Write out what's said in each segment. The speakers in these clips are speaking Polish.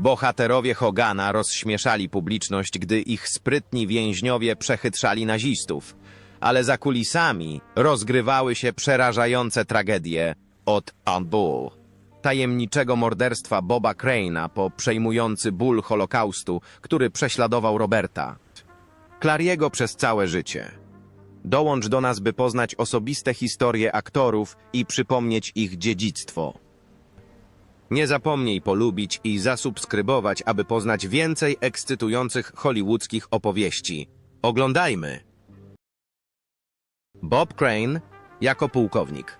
Bohaterowie Hogana rozśmieszali publiczność, gdy ich sprytni więźniowie przechytrzali nazistów, ale za kulisami rozgrywały się przerażające tragedie od Anbull, tajemniczego morderstwa Boba Crane'a po przejmujący ból Holokaustu, który prześladował Roberta. Clariego przez całe życie. Dołącz do nas, by poznać osobiste historie aktorów i przypomnieć ich dziedzictwo. Nie zapomnij polubić i zasubskrybować, aby poznać więcej ekscytujących hollywoodzkich opowieści. Oglądajmy! Bob Crane jako pułkownik.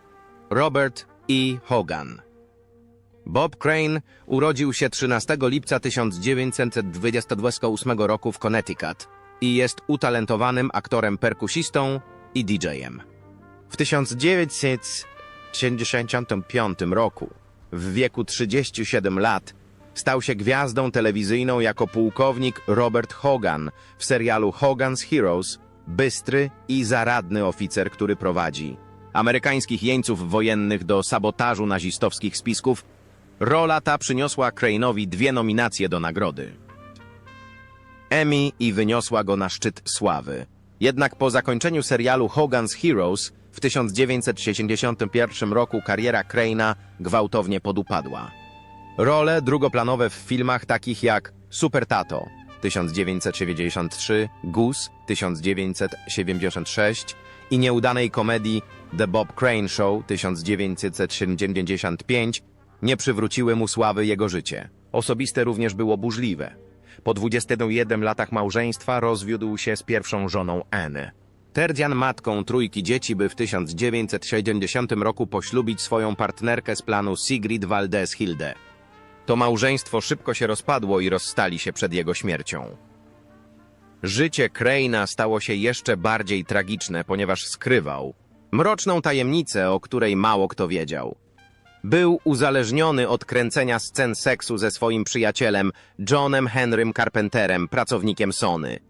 Robert E. Hogan. Bob Crane urodził się 13 lipca 1928 roku w Connecticut i jest utalentowanym aktorem perkusistą i DJ-em. W 1975 roku, w wieku 37 lat, stał się gwiazdą telewizyjną jako pułkownik Robert Hogan w serialu Hogan's Heroes, bystry i zaradny oficer, który prowadzi amerykańskich jeńców wojennych do sabotażu nazistowskich spisków. Rola ta przyniosła Crane'owi dwie nominacje do nagrody. Emmy i wyniosła go na szczyt sławy. Jednak po zakończeniu serialu Hogan's Heroes w 1971 roku kariera Crane'a gwałtownie podupadła. Role drugoplanowe w filmach takich jak Super Tato 1993, Goose 1976 i nieudanej komedii The Bob Crane Show 1975 nie przywróciły mu sławy jego życie. Osobiste również było burzliwe. Po 21 latach małżeństwa rozwiódł się z pierwszą żoną Anne. Terdzian matką trójki dzieci, by w 1970 roku poślubić swoją partnerkę z planu Sigrid Valdez Hilde. To małżeństwo szybko się rozpadło i rozstali się przed jego śmiercią. Życie Crane'a stało się jeszcze bardziej tragiczne, ponieważ skrywał mroczną tajemnicę, o której mało kto wiedział. Był uzależniony od kręcenia scen seksu ze swoim przyjacielem Johnem Henrym Carpenterem, pracownikiem Sony.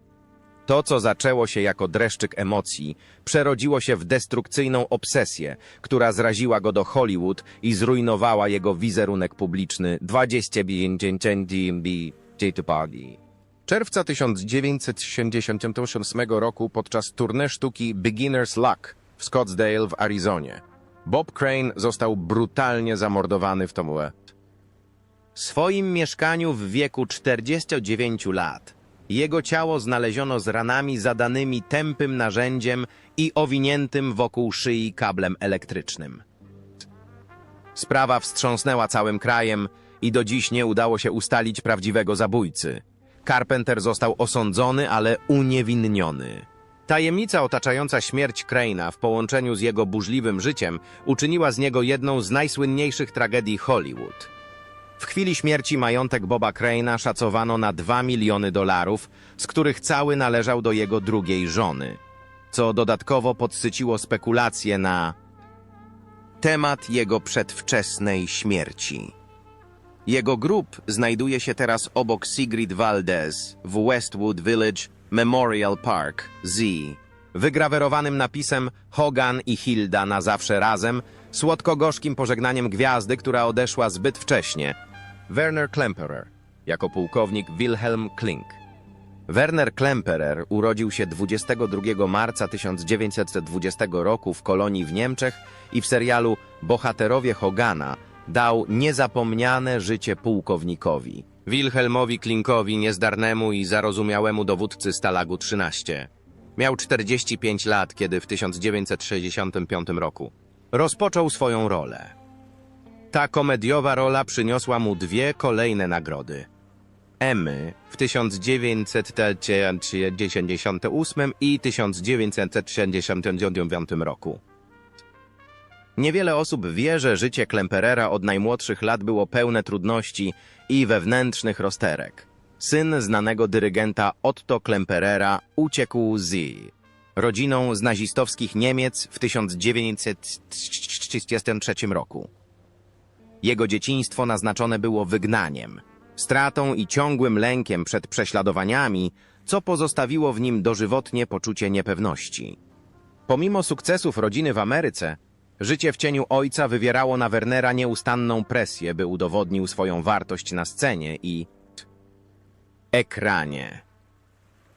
To, co zaczęło się jako dreszczyk emocji, przerodziło się w destrukcyjną obsesję, która zraziła go do Hollywood i zrujnowała jego wizerunek publiczny 25 Czerwca 1978 roku podczas tournée sztuki Beginner's Luck w Scottsdale w Arizonie. Bob Crane został brutalnie zamordowany w Tomuę. W swoim mieszkaniu w wieku 49 lat jego ciało znaleziono z ranami zadanymi tępym narzędziem i owiniętym wokół szyi kablem elektrycznym. Sprawa wstrząsnęła całym krajem i do dziś nie udało się ustalić prawdziwego zabójcy. Carpenter został osądzony, ale uniewinniony. Tajemnica otaczająca śmierć Crane'a w połączeniu z jego burzliwym życiem uczyniła z niego jedną z najsłynniejszych tragedii Hollywood. W chwili śmierci majątek Boba Crane'a szacowano na 2 miliony dolarów, z których cały należał do jego drugiej żony, co dodatkowo podsyciło spekulacje na temat jego przedwczesnej śmierci. Jego grób znajduje się teraz obok Sigrid Valdez w Westwood Village Memorial Park, Z, wygrawerowanym napisem Hogan i Hilda na zawsze razem, słodko-gorzkim pożegnaniem gwiazdy, która odeszła zbyt wcześnie. Werner Klemperer, jako pułkownik Wilhelm Klink. Werner Klemperer urodził się 22 marca 1920 roku w kolonii w Niemczech i w serialu Bohaterowie Hogana dał niezapomniane życie pułkownikowi. Wilhelmowi Klinkowi, niezdarnemu i zarozumiałemu dowódcy Stalagu 13. Miał 45 lat, kiedy w 1965 roku rozpoczął swoją rolę. Ta komediowa rola przyniosła mu dwie kolejne nagrody. Emmy w 1998 i 1969 roku. Niewiele osób wie, że życie Klemperera od najmłodszych lat było pełne trudności i wewnętrznych rozterek. Syn znanego dyrygenta Otto Klemperera uciekł z rodziną z nazistowskich Niemiec w 1933 roku. Jego dzieciństwo naznaczone było wygnaniem, stratą i ciągłym lękiem przed prześladowaniami, co pozostawiło w nim dożywotnie poczucie niepewności. Pomimo sukcesów rodziny w Ameryce, życie w cieniu ojca wywierało na Wernera nieustanną presję, by udowodnił swoją wartość na scenie i ekranie.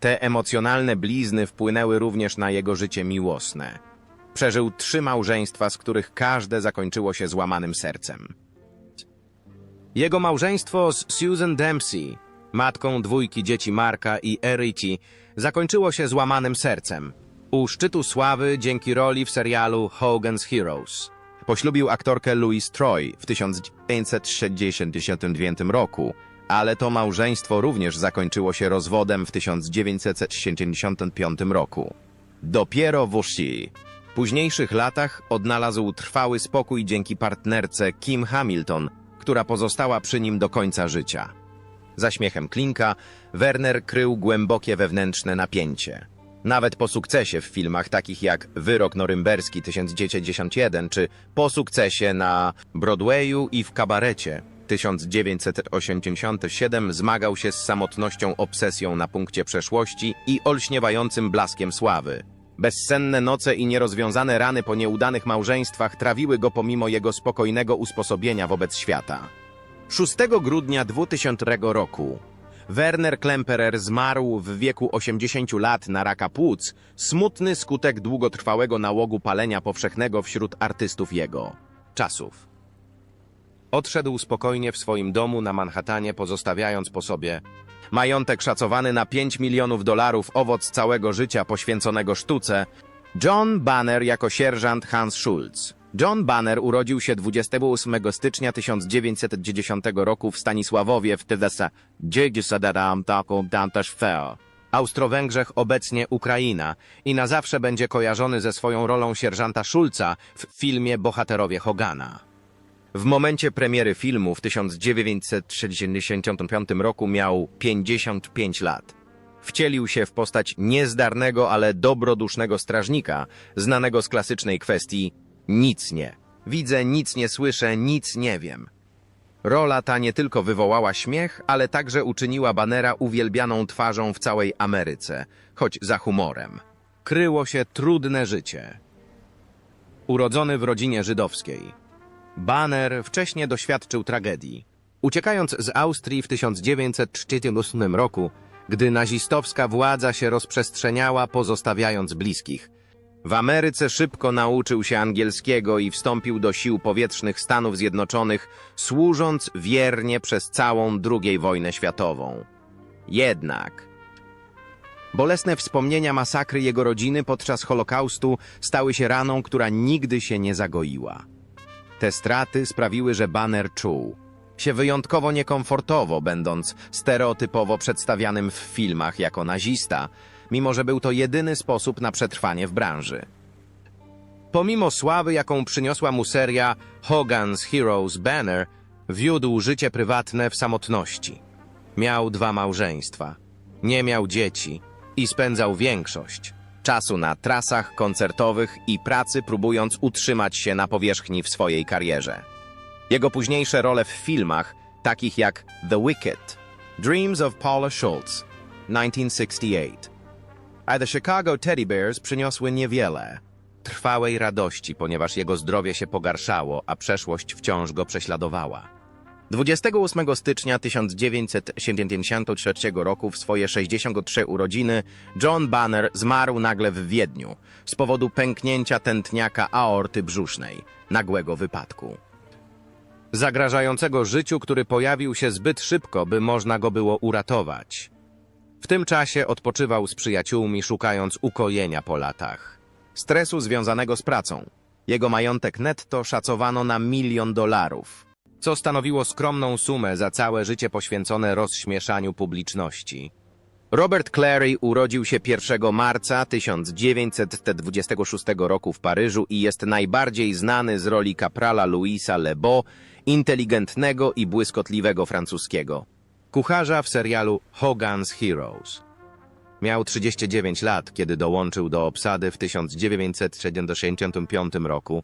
Te emocjonalne blizny wpłynęły również na jego życie miłosne. Przeżył trzy małżeństwa, z których każde zakończyło się złamanym sercem. Jego małżeństwo z Susan Dempsey, matką dwójki dzieci Marka i Eriki, zakończyło się złamanym sercem. U szczytu sławy dzięki roli w serialu Hogan's Heroes. Poślubił aktorkę Louise Troy w 1969 roku, ale to małżeństwo również zakończyło się rozwodem w 1975 roku. Dopiero w Ushi. W późniejszych latach odnalazł trwały spokój dzięki partnerce Kim Hamilton, która pozostała przy nim do końca życia. Za śmiechem Klinka, Werner krył głębokie wewnętrzne napięcie. Nawet po sukcesie w filmach takich jak Wyrok Norymberski 1991 czy po sukcesie na Broadwayu i w kabarecie 1987 zmagał się z samotnością, obsesją na punkcie przeszłości i olśniewającym blaskiem sławy. Bezsenne noce i nierozwiązane rany po nieudanych małżeństwach trawiły go pomimo jego spokojnego usposobienia wobec świata. 6 grudnia 2000 roku Werner Klemperer zmarł w wieku 80 lat na raka płuc, smutny skutek długotrwałego nałogu palenia powszechnego wśród artystów jego czasów. Odszedł spokojnie w swoim domu na Manhattanie, pozostawiając po sobie majątek szacowany na 5 milionów dolarów, owoc całego życia poświęconego sztuce, John Banner jako sierżant Hans Schulz. John Banner urodził się 28 stycznia 1910 roku w Stanisławowie w Tydesa, Austro-Węgrzech, obecnie Ukraina i na zawsze będzie kojarzony ze swoją rolą sierżanta Schulza w filmie Bohaterowie Hogana. W momencie premiery filmu w 1965 roku miał 55 lat. Wcielił się w postać niezdarnego, ale dobrodusznego strażnika, znanego z klasycznej kwestii nic nie. Widzę, nic nie słyszę, nic nie wiem. Rola ta nie tylko wywołała śmiech, ale także uczyniła Banera uwielbianą twarzą w całej Ameryce, choć za humorem. Kryło się trudne życie. Urodzony w rodzinie żydowskiej. Banner wcześniej doświadczył tragedii. Uciekając z Austrii w 1938 roku, gdy nazistowska władza się rozprzestrzeniała, pozostawiając bliskich. W Ameryce szybko nauczył się angielskiego i wstąpił do sił powietrznych Stanów Zjednoczonych, służąc wiernie przez całą II wojnę światową. Jednak bolesne wspomnienia masakry jego rodziny podczas Holokaustu stały się raną, która nigdy się nie zagoiła. Te straty sprawiły, że Banner czuł się wyjątkowo niekomfortowo, będąc stereotypowo przedstawianym w filmach jako nazista, mimo że był to jedyny sposób na przetrwanie w branży. Pomimo sławy, jaką przyniosła mu seria Hogan's Heroes Banner, wiódł życie prywatne w samotności. Miał dwa małżeństwa, nie miał dzieci i spędzał większość czasu na trasach koncertowych i pracy, próbując utrzymać się na powierzchni w swojej karierze. Jego późniejsze role w filmach, takich jak The Wicked, Dreams of Paula Schultz, 1968, a The Chicago Teddy Bears przyniosły niewiele. Trwałej radości, ponieważ jego zdrowie się pogarszało, a przeszłość wciąż go prześladowała. 28 stycznia 1973 roku w swoje 63 urodziny John Banner zmarł nagle w Wiedniu z powodu pęknięcia tętniaka aorty brzusznej, nagłego wypadku. Zagrażającego życiu, który pojawił się zbyt szybko, by można go było uratować. W tym czasie odpoczywał z przyjaciółmi, szukając ukojenia po latach. Stresu związanego z pracą. Jego majątek netto szacowano na milion dolarów co stanowiło skromną sumę za całe życie poświęcone rozśmieszaniu publiczności. Robert Clary urodził się 1 marca 1926 roku w Paryżu i jest najbardziej znany z roli kaprala Louisa Lebeau, inteligentnego i błyskotliwego francuskiego. Kucharza w serialu Hogan's Heroes. Miał 39 lat, kiedy dołączył do obsady w 1965 roku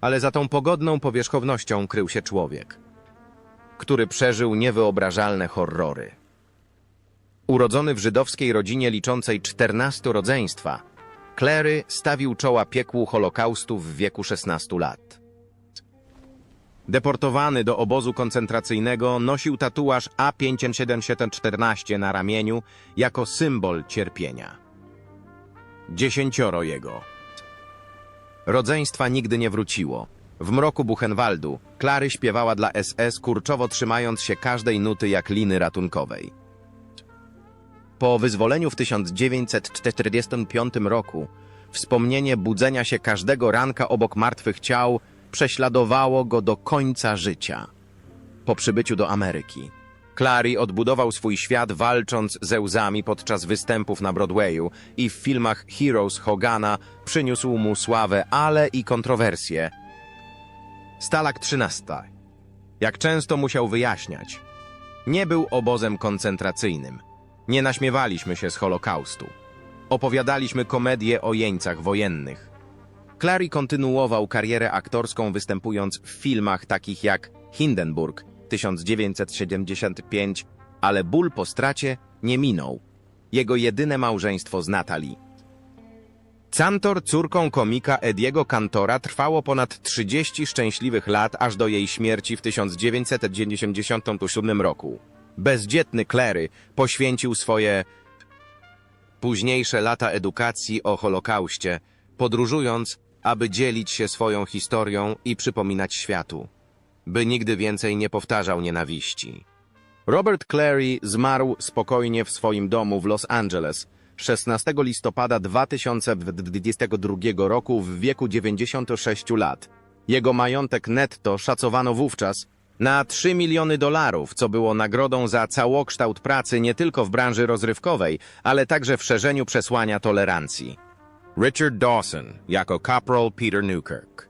ale za tą pogodną powierzchownością krył się człowiek, który przeżył niewyobrażalne horrory. Urodzony w żydowskiej rodzinie liczącej 14 rodzeństwa, Clary stawił czoła piekłu Holokaustu w wieku 16 lat. Deportowany do obozu koncentracyjnego, nosił tatuaż A5714 na ramieniu jako symbol cierpienia. Dziesięcioro jego. Rodzeństwa nigdy nie wróciło. W mroku Buchenwaldu Klary śpiewała dla SS, kurczowo trzymając się każdej nuty jak liny ratunkowej. Po wyzwoleniu w 1945 roku wspomnienie budzenia się każdego ranka obok martwych ciał prześladowało go do końca życia. Po przybyciu do Ameryki, Clary odbudował swój świat walcząc ze łzami podczas występów na Broadwayu i w filmach Heroes Hogana przyniósł mu sławę, ale i kontrowersje. Stalak 13. Jak często musiał wyjaśniać, nie był obozem koncentracyjnym. Nie naśmiewaliśmy się z Holokaustu. Opowiadaliśmy komedie o jeńcach wojennych. Clary kontynuował karierę aktorską występując w filmach takich jak Hindenburg 1975, ale ból po stracie nie minął. Jego jedyne małżeństwo z Natalie. Cantor, córką komika Ediego Cantora, trwało ponad 30 szczęśliwych lat, aż do jej śmierci w 1997 roku. Bezdzietny Clary poświęcił swoje późniejsze lata edukacji o Holokauście, podróżując, aby dzielić się swoją historią i przypominać światu, by nigdy więcej nie powtarzał nienawiści. Robert Clary zmarł spokojnie w swoim domu w Los Angeles 16 listopada 2022 roku w wieku 96 lat. Jego majątek netto szacowano wówczas na 3 miliony dolarów, co było nagrodą za całokształt pracy nie tylko w branży rozrywkowej, ale także w szerzeniu przesłania tolerancji. Richard Dawson jako Corporal Peter Newkirk.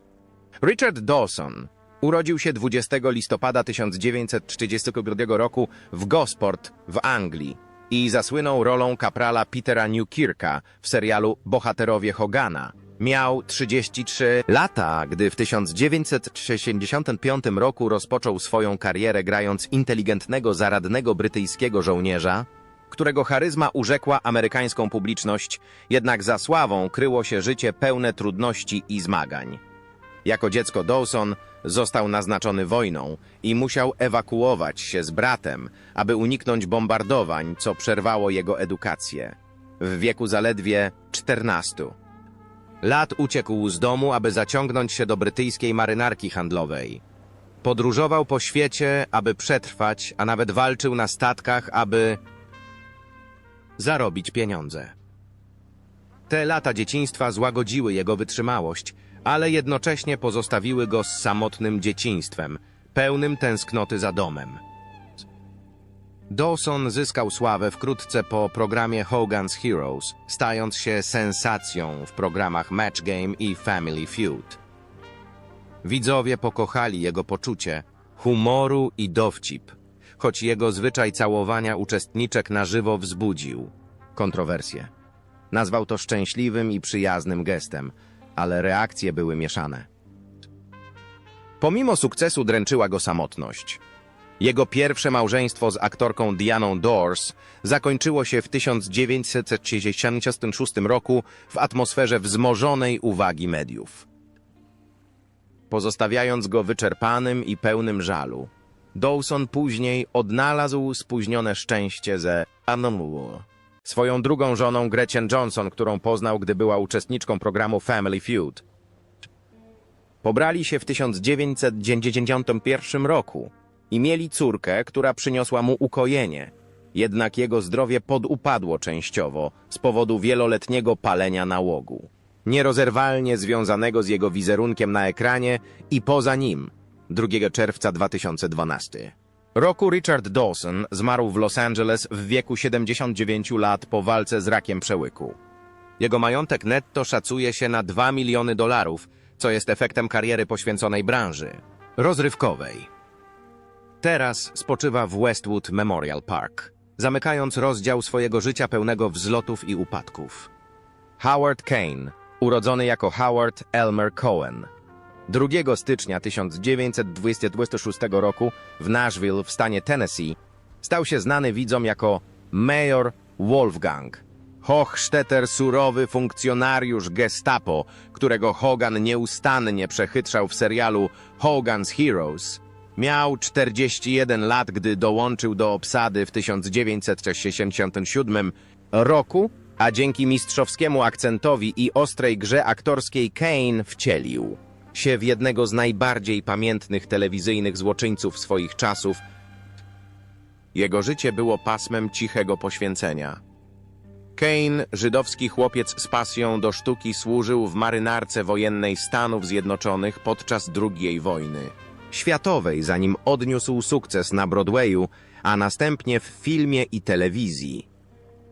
Richard Dawson urodził się 20 listopada 1932 roku w Gosport w Anglii i zasłynął rolą kaprala Petera Newkirka w serialu Bohaterowie Hogana. Miał 33 lata, gdy w 1965 roku rozpoczął swoją karierę grając inteligentnego, zaradnego brytyjskiego żołnierza, którego charyzma urzekła amerykańską publiczność, jednak za sławą kryło się życie pełne trudności i zmagań. Jako dziecko Dawson został naznaczony wojną i musiał ewakuować się z bratem, aby uniknąć bombardowań, co przerwało jego edukację. W wieku zaledwie 14 lat uciekł z domu, aby zaciągnąć się do brytyjskiej marynarki handlowej. Podróżował po świecie, aby przetrwać, a nawet walczył na statkach, aby zarobić pieniądze. Te lata dzieciństwa złagodziły jego wytrzymałość, ale jednocześnie pozostawiły go z samotnym dzieciństwem, pełnym tęsknoty za domem. Dawson zyskał sławę wkrótce po programie Hogan's Heroes, stając się sensacją w programach Match Game i Family Feud. Widzowie pokochali jego poczucie humoru i dowcip, choć jego zwyczaj całowania uczestniczek na żywo wzbudził kontrowersje. Nazwał to szczęśliwym i przyjaznym gestem, ale reakcje były mieszane. Pomimo sukcesu dręczyła go samotność. Jego pierwsze małżeństwo z aktorką Dianą Dors zakończyło się w 1966 roku w atmosferze wzmożonej uwagi mediów. Pozostawiając go wyczerpanym i pełnym żalu, Dawson później odnalazł spóźnione szczęście ze Anonwu, swoją drugą żoną Gretchen Johnson, którą poznał, gdy była uczestniczką programu Family Feud. Pobrali się w 1991 roku i mieli córkę, która przyniosła mu ukojenie. Jednak jego zdrowie podupadło częściowo z powodu wieloletniego palenia nałogu. Nierozerwalnie związanego z jego wizerunkiem na ekranie i poza nim 2 czerwca 2012. Roku Richard Dawson zmarł w Los Angeles w wieku 79 lat po walce z rakiem przełyku. Jego majątek netto szacuje się na 2 miliony dolarów, co jest efektem kariery poświęconej branży rozrywkowej. Teraz spoczywa w Westwood Memorial Park, zamykając rozdział swojego życia pełnego wzlotów i upadków. Howard Kane, urodzony jako Howard Elmer Cohen. 2 stycznia 1926 roku w Nashville w stanie Tennessee stał się znany widzom jako Mayor Wolfgang, Hochstetter surowy funkcjonariusz gestapo, którego Hogan nieustannie przechytrzał w serialu Hogan's Heroes, miał 41 lat, gdy dołączył do obsady w 1967 roku, a dzięki mistrzowskiemu akcentowi i ostrej grze aktorskiej Kane wcielił się w jednego z najbardziej pamiętnych telewizyjnych złoczyńców swoich czasów. Jego życie było pasmem cichego poświęcenia. Kane, żydowski chłopiec z pasją do sztuki, służył w marynarce wojennej Stanów Zjednoczonych podczas II wojny światowej, zanim odniósł sukces na Broadwayu, a następnie w filmie i telewizji.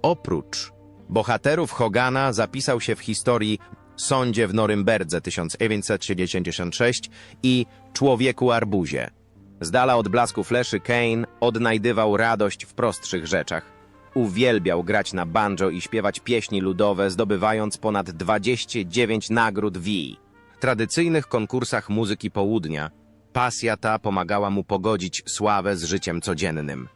Oprócz bohaterów Hogana zapisał się w historii Sądzie w Norymberdze 1966 i Człowieku Arbuzie. Z dala od blasku fleszy Kane odnajdywał radość w prostszych rzeczach. Uwielbiał grać na banjo i śpiewać pieśni ludowe, zdobywając ponad 29 nagród w tradycyjnych konkursach muzyki południa. Pasja ta pomagała mu pogodzić sławę z życiem codziennym.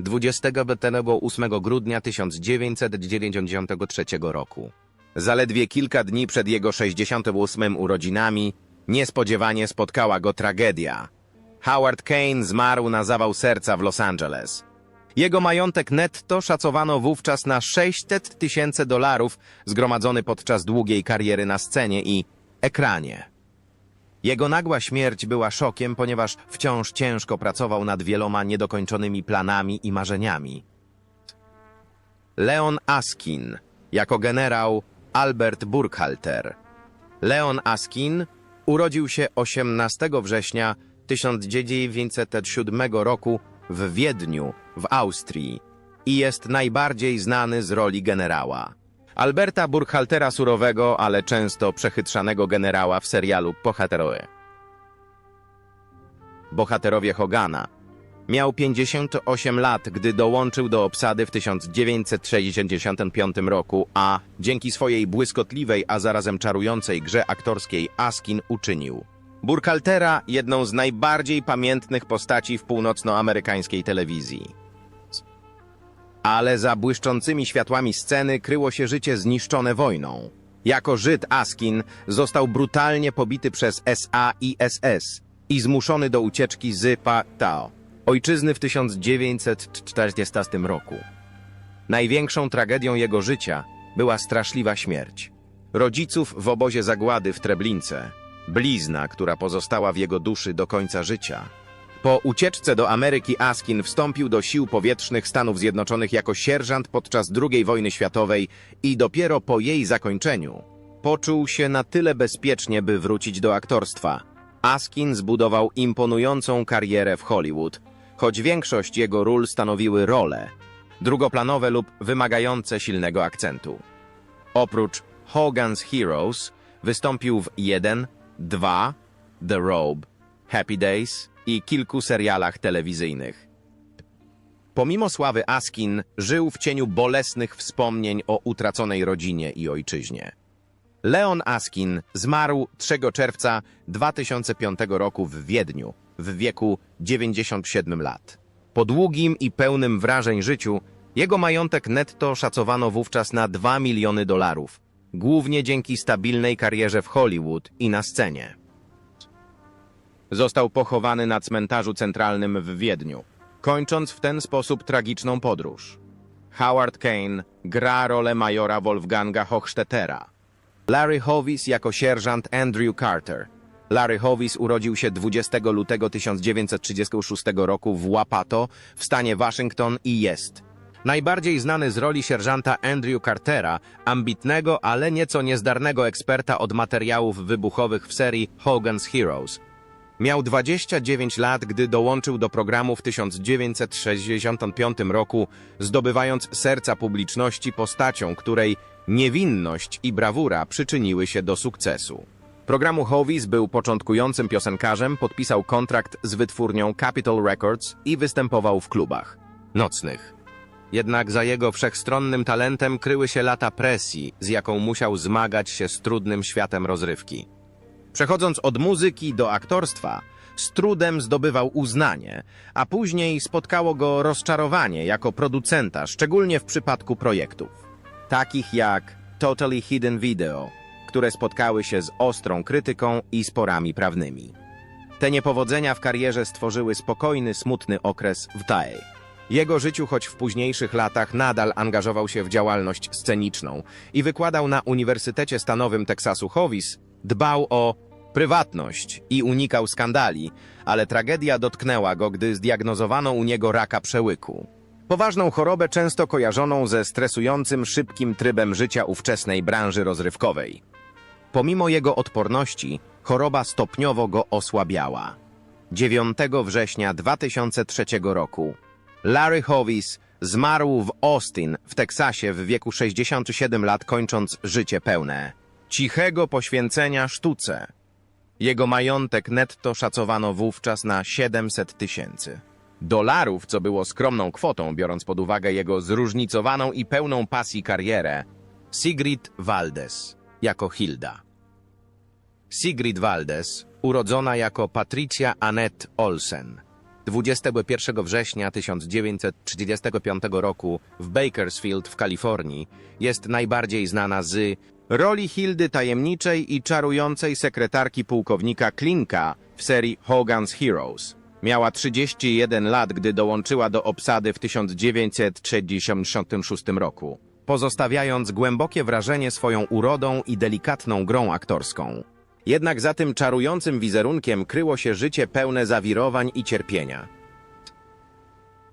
28 grudnia 1993 roku. Zaledwie kilka dni przed jego 68 urodzinami niespodziewanie spotkała go tragedia. Howard Kane zmarł na zawał serca w Los Angeles. Jego majątek netto szacowano wówczas na 600 tysięcy dolarów zgromadzony podczas długiej kariery na scenie i ekranie. Jego nagła śmierć była szokiem, ponieważ wciąż ciężko pracował nad wieloma niedokończonymi planami i marzeniami. Leon Askin jako generał Albert Burkhalter. Leon Askin urodził się 18 września 1907 roku w Wiedniu, w Austrii i jest najbardziej znany z roli generała. Alberta Burkhaltera surowego, ale często przechytrzanego generała w serialu Bohaterowie. Bohaterowie Hogana. Miał 58 lat, gdy dołączył do obsady w 1965 roku, a dzięki swojej błyskotliwej, a zarazem czarującej grze aktorskiej Askin uczynił Burkhaltera jedną z najbardziej pamiętnych postaci w północnoamerykańskiej telewizji. Ale za błyszczącymi światłami sceny kryło się życie zniszczone wojną. Jako Żyd Askin został brutalnie pobity przez SA i SS i zmuszony do ucieczki z Tao, ojczyzny w 1940 roku. Największą tragedią jego życia była straszliwa śmierć. Rodziców w obozie zagłady w Treblince, blizna, która pozostała w jego duszy do końca życia. Po ucieczce do Ameryki Askin wstąpił do sił powietrznych Stanów Zjednoczonych jako sierżant podczas II wojny światowej i dopiero po jej zakończeniu poczuł się na tyle bezpiecznie, by wrócić do aktorstwa. Askin zbudował imponującą karierę w Hollywood, choć większość jego ról stanowiły role, drugoplanowe lub wymagające silnego akcentu. Oprócz Hogan's Heroes wystąpił w 1, 2, The Robe, Happy Days i kilku serialach telewizyjnych. Pomimo sławy Askin żył w cieniu bolesnych wspomnień o utraconej rodzinie i ojczyźnie. Leon Askin zmarł 3 czerwca 2005 roku w Wiedniu w wieku 97 lat. Po długim i pełnym wrażeń życiu jego majątek netto szacowano wówczas na 2 miliony dolarów, głównie dzięki stabilnej karierze w Hollywood i na scenie. Został pochowany na cmentarzu centralnym w Wiedniu, kończąc w ten sposób tragiczną podróż. Howard Kane gra rolę majora Wolfganga Hochstetera. Larry Hovis jako sierżant Andrew Carter. Larry Hovis urodził się 20 lutego 1936 roku w Wapato w stanie Waszyngton i jest najbardziej znany z roli sierżanta Andrew Cartera, ambitnego, ale nieco niezdarnego eksperta od materiałów wybuchowych w serii Hogan's Heroes. Miał 29 lat, gdy dołączył do programu w 1965 roku, zdobywając serca publiczności postacią, której niewinność i brawura przyczyniły się do sukcesu. Programu Hovis był początkującym piosenkarzem, podpisał kontrakt z wytwórnią Capitol Records i występował w klubach nocnych. Jednak za jego wszechstronnym talentem kryły się lata presji, z jaką musiał zmagać się z trudnym światem rozrywki. Przechodząc od muzyki do aktorstwa, z trudem zdobywał uznanie, a później spotkało go rozczarowanie jako producenta, szczególnie w przypadku projektów. Takich jak Totally Hidden Video, które spotkały się z ostrą krytyką i sporami prawnymi. Te niepowodzenia w karierze stworzyły spokojny, smutny okres w Tae. Jego życiu, choć w późniejszych latach nadal angażował się w działalność sceniczną i wykładał na Uniwersytecie Stanowym Teksasu Hovis, dbał o prywatność i unikał skandali, ale tragedia dotknęła go, gdy zdiagnozowano u niego raka przełyku. Poważną chorobę często kojarzoną ze stresującym, szybkim trybem życia ówczesnej branży rozrywkowej. Pomimo jego odporności, choroba stopniowo go osłabiała. 9 września 2003 roku Larry Hovis zmarł w Austin w Teksasie w wieku 67 lat, kończąc życie pełne. Cichego poświęcenia sztuce. Jego majątek netto szacowano wówczas na 700 tysięcy dolarów, co było skromną kwotą, biorąc pod uwagę jego zróżnicowaną i pełną pasji karierę. Sigrid Valdes jako Hilda. Sigrid Valdes, urodzona jako Patricia Annette Olsen, 21 września 1935 roku w Bakersfield w Kalifornii, jest najbardziej znana z roli Hildy tajemniczej i czarującej sekretarki pułkownika Klinka w serii Hogan's Heroes. Miała 31 lat, gdy dołączyła do obsady w 1966 roku, pozostawiając głębokie wrażenie swoją urodą i delikatną grą aktorską. Jednak za tym czarującym wizerunkiem kryło się życie pełne zawirowań i cierpienia.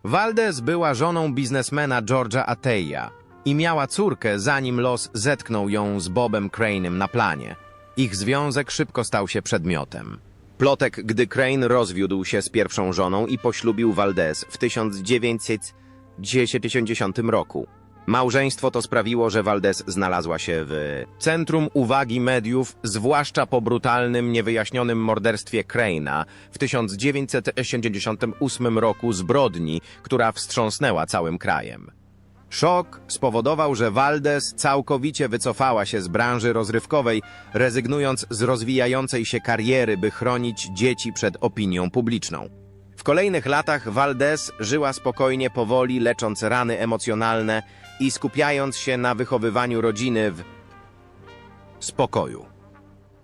Valdez była żoną biznesmena George'a Ateya i miała córkę, zanim los zetknął ją z Bobem Crane'em na planie. Ich związek szybko stał się przedmiotem. Plotek, gdy Crane rozwiódł się z pierwszą żoną i poślubił Valdez w 1910 roku. Małżeństwo to sprawiło, że Valdez znalazła się w centrum uwagi mediów, zwłaszcza po brutalnym, niewyjaśnionym morderstwie Crane'a w 1988 roku zbrodni, która wstrząsnęła całym krajem. Szok spowodował, że Valdez całkowicie wycofała się z branży rozrywkowej, rezygnując z rozwijającej się kariery, by chronić dzieci przed opinią publiczną. W kolejnych latach Valdez żyła spokojnie, powoli, lecząc rany emocjonalne i skupiając się na wychowywaniu rodziny w spokoju.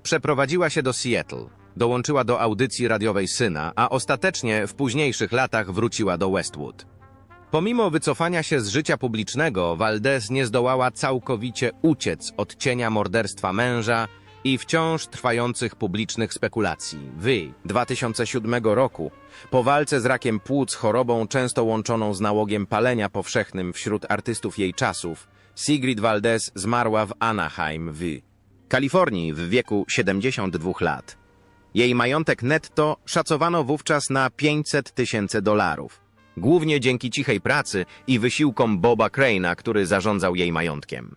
Przeprowadziła się do Seattle, dołączyła do audycji radiowej syna, a ostatecznie w późniejszych latach wróciła do Westwood. Pomimo wycofania się z życia publicznego, Valdez nie zdołała całkowicie uciec od cienia morderstwa męża i wciąż trwających publicznych spekulacji. W 2007 roku, po walce z rakiem płuc, chorobą często łączoną z nałogiem palenia powszechnym wśród artystów jej czasów, Sigrid Valdez zmarła w Anaheim w Kalifornii w wieku 72 lat. Jej majątek netto szacowano wówczas na 500 tysięcy dolarów głównie dzięki cichej pracy i wysiłkom Boba Crane'a, który zarządzał jej majątkiem.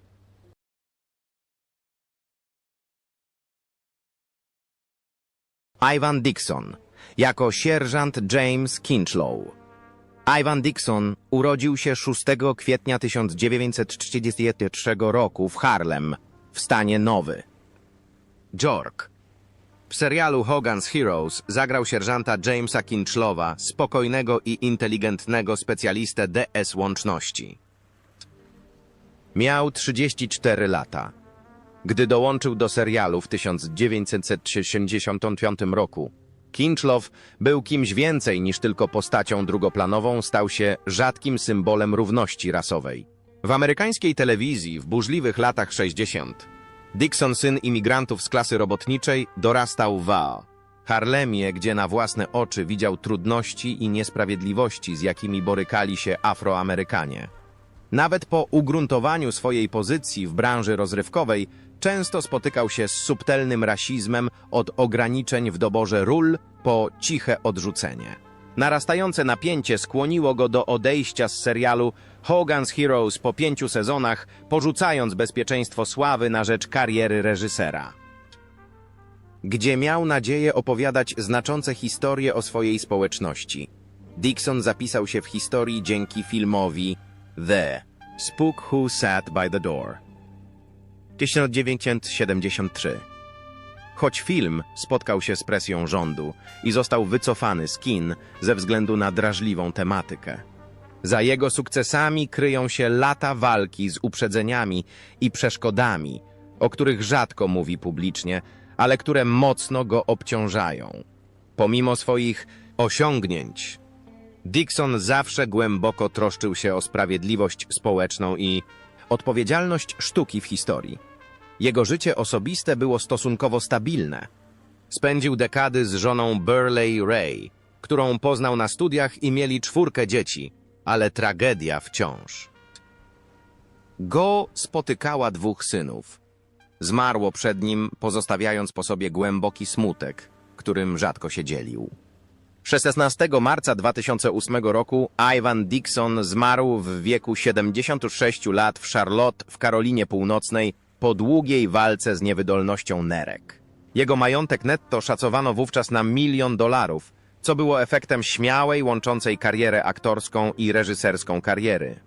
Ivan Dixon jako sierżant James Kinchlow. Ivan Dixon urodził się 6 kwietnia 1933 roku w Harlem, w stanie Nowy. York w serialu Hogan's Heroes zagrał sierżanta Jamesa Kinchlowa, spokojnego i inteligentnego specjalistę DS łączności. Miał 34 lata. Gdy dołączył do serialu w 1965 roku, Kinchlow był kimś więcej niż tylko postacią drugoplanową, stał się rzadkim symbolem równości rasowej. W amerykańskiej telewizji w burzliwych latach 60 Dixon, syn imigrantów z klasy robotniczej, dorastał w Harlemie, gdzie na własne oczy widział trudności i niesprawiedliwości, z jakimi borykali się Afroamerykanie. Nawet po ugruntowaniu swojej pozycji w branży rozrywkowej, często spotykał się z subtelnym rasizmem od ograniczeń w doborze ról po ciche odrzucenie. Narastające napięcie skłoniło go do odejścia z serialu Hogan's Heroes po pięciu sezonach, porzucając bezpieczeństwo sławy na rzecz kariery reżysera. Gdzie miał nadzieję opowiadać znaczące historie o swojej społeczności. Dixon zapisał się w historii dzięki filmowi The Spook Who Sat by the Door 1973. Choć film spotkał się z presją rządu i został wycofany z kin ze względu na drażliwą tematykę. Za jego sukcesami kryją się lata walki z uprzedzeniami i przeszkodami, o których rzadko mówi publicznie, ale które mocno go obciążają. Pomimo swoich osiągnięć, Dixon zawsze głęboko troszczył się o sprawiedliwość społeczną i odpowiedzialność sztuki w historii. Jego życie osobiste było stosunkowo stabilne. Spędził dekady z żoną Burley Ray, którą poznał na studiach i mieli czwórkę dzieci, ale tragedia wciąż. Go spotykała dwóch synów. Zmarło przed nim, pozostawiając po sobie głęboki smutek, którym rzadko się dzielił. 16 marca 2008 roku Ivan Dixon zmarł w wieku 76 lat w Charlotte w Karolinie Północnej po długiej walce z niewydolnością nerek. Jego majątek netto szacowano wówczas na milion dolarów, co było efektem śmiałej, łączącej karierę aktorską i reżyserską kariery.